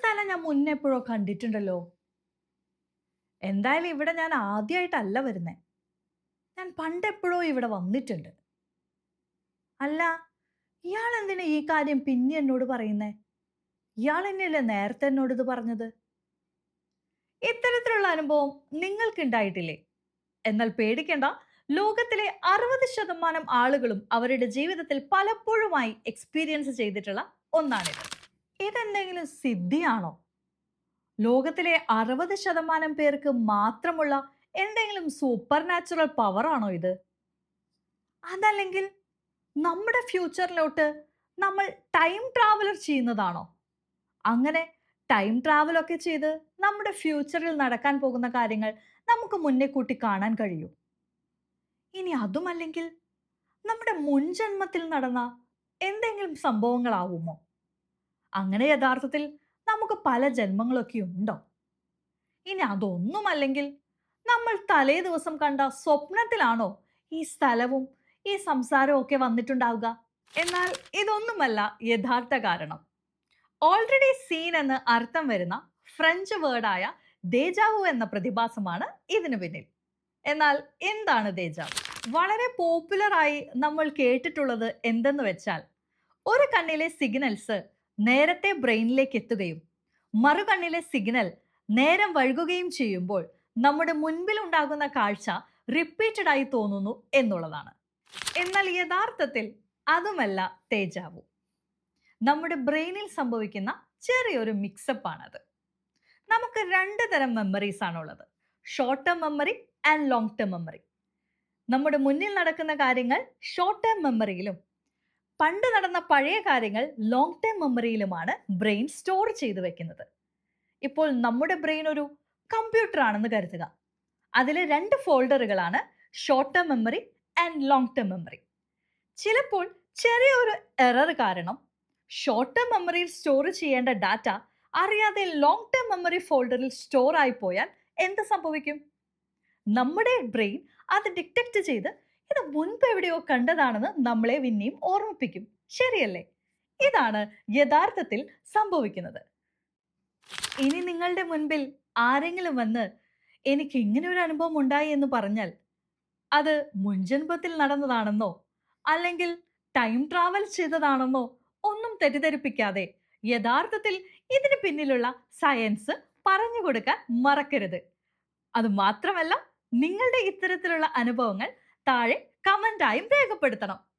സ്ഥലം ഞാൻ മുന്നേ എപ്പോഴോ കണ്ടിട്ടുണ്ടല്ലോ. എന്തായാലും ഇവിടെ ഞാൻ ആദ്യമായിട്ടല്ല വരുന്നത് ഞാൻ പണ്ടെപ്പോഴോ ഇവിടെ വന്നിട്ടുണ്ട്. അല്ല ഇയാൾ എന്തിനാ ഈ കാര്യം പിന്നെ എന്നോട് പറയുന്നേ? ഇയാൾ തന്നെയല്ലേ നേരത്തെ എന്നോട് ഇത് പറഞ്ഞത്? ഇത്തരത്തിലുള്ള അനുഭവം നിങ്ങൾക്കുണ്ടായിട്ടില്ലേ എന്നാൽ പേടിക്കേണ്ട. ലോകത്തിലെ അറുപത് ശതമാനം ആളുകളും അവരുടെ ജീവിതത്തിൽ പലപ്പോഴുമായി എക്സ്പീരിയൻസ് ചെയ്തിട്ടുള്ള ഒന്നാണിത്. ഇതെന്തെങ്കിലും സിദ്ധിയാണോ? ലോകത്തിലെ അറുപത് ശതമാനം പേർക്ക് മാത്രമുള്ള എന്തെങ്കിലും സൂപ്പർ നാച്ചുറൽ പവർ ആണോ ഇത്? അതല്ലെങ്കിൽ നമ്മുടെ ഫ്യൂച്ചറിലോട്ട് നമ്മൾ ടൈം ട്രാവലർ ചെയ്യുന്നതാണോ? അങ്ങനെ ടൈം ട്രാവലൊക്കെ ചെയ്ത് നമ്മുടെ ഫ്യൂച്ചറിൽ നടക്കാൻ പോകുന്ന കാര്യങ്ങൾ നമുക്ക് മുന്നേ കൂട്ടി കാണാൻ കഴിയൂ. ഇനി അതുമല്ലെങ്കിൽ നമ്മുടെ മുൻജന്മത്തിൽ നടന്ന എന്തെങ്കിലും സംഭവങ്ങളാവുമോ? അങ്ങനെ യഥാർത്ഥത്തിൽ നമുക്ക് പല ജന്മങ്ങളൊക്കെ ഉണ്ടോ? ഇനി അതൊന്നുമല്ലെങ്കിൽ നമ്മൾ തലേ ദിവസം കണ്ട സ്വപ്നത്തിലാണോ ഈ സ്ഥലവും ഈ സംസാരവും ഒക്കെ വന്നിട്ടുണ്ടാവുക? എന്നാൽ ഇതൊന്നുമല്ല യഥാർത്ഥ കാരണം. ഓൾറെഡി സീൻ എന്ന് അർത്ഥം വരുന്ന ഫ്രഞ്ച് വേർഡായ ദേജാവു എന്ന പ്രതിഭാസമാണ് ഇതിനു പിന്നിൽ. എന്നാൽ എന്താണ് ദേജാവു വളരെ പോപ്പുലറായി നമ്മൾ കേട്ടിട്ടുള്ളത് എന്തെന്ന് വെച്ചാൽ ഒരു കണ്ണിലെ സിഗ്നൽസ് നേരത്തെ ബ്രെയിനിലേക്ക് എത്തുകയും മറുകണ്ണിലെ സിഗ്നൽ നേരം വഴുകുകയും ചെയ്യുമ്പോൾ നമ്മുടെ മുൻപിൽ ഉണ്ടാകുന്ന കാഴ്ച റിപ്പീറ്റഡ് ആയി തോന്നുന്നു എന്നുള്ളതാണ്. എന്നാൽ യഥാർത്ഥത്തിൽ അതുമല്ല തേജാവു. നമ്മുടെ ബ്രെയിനിൽ സംഭവിക്കുന്ന ചെറിയൊരു മിക്സപ്പ് ആണത്. നമുക്ക് രണ്ട് തരം മെമ്മറീസ് ആണുള്ളത്. Short term memory and long term memory നമ്മുടെ മുന്നിൽ നടക്കുന്ന കാര്യങ്ങൾ ഷോർട്ട് ടേം മെമ്മറിയിലും പണ്ട് നടന്ന പഴയ കാര്യങ്ങൾ ലോങ് ടൈം മെമ്മറിയിലുമാണ് ബ്രെയിൻ സ്റ്റോർ ചെയ്തു വെക്കുന്നത്. ഇപ്പോൾ നമ്മുടെ ബ്രെയിൻ ഒരു കമ്പ്യൂട്ടർ ആണെന്ന് കരുതുക. അതിൽ രണ്ട് ഫോൾഡറുകളാണ് short term memory and long term memory ചിലപ്പോൾ ചെറിയൊരു എറർ കാരണം ഷോർട്ട് ടേം മെമ്മറിയിൽ സ്റ്റോർ ചെയ്യേണ്ട ഡാറ്റ അറിയാതെ ലോങ് ടേം മെമ്മറി ഫോൾഡറിൽ സ്റ്റോർ ആയി പോയാൽ എന്ത് സംഭവിക്കും? നമ്മുടെ ബ്രെയിൻ അത് ഡിറ്റക്ട് ചെയ്ത് ഇത് മുൻപ് എവിടെയോ കണ്ടതാണെന്ന് നമ്മളെ പിന്നെയും ഓർമ്മിപ്പിക്കും. ശരിയല്ലേ? ഇതാണ് യഥാർത്ഥത്തിൽ സംഭവിക്കുന്നത്. ഇനി നിങ്ങളുടെ മുൻപിൽ ആരെങ്കിലും വന്ന് എനിക്ക് ഇങ്ങനെ ഒരു അനുഭവം ഉണ്ടായി എന്ന് പറഞ്ഞാൽ അത് മുൻജന്മത്തിൽ നടന്നതാണെന്നോ അല്ലെങ്കിൽ ടൈം ട്രാവൽ ചെയ്തതാണെന്നോ ഒന്നും തെറ്റിദ്ധരിപ്പിക്കാതെ യഥാർത്ഥത്തിൽ ഇതിന് പിന്നിലുള്ള സയൻസ് പറഞ്ഞു കൊടുക്കാൻ മറക്കരുത്. അത് മാത്രമല്ല നിങ്ങളുടെ ഇത്തരത്തിലുള്ള അനുഭവങ്ങൾ താഴെ കമന്റായും രേഖപ്പെടുത്തണം.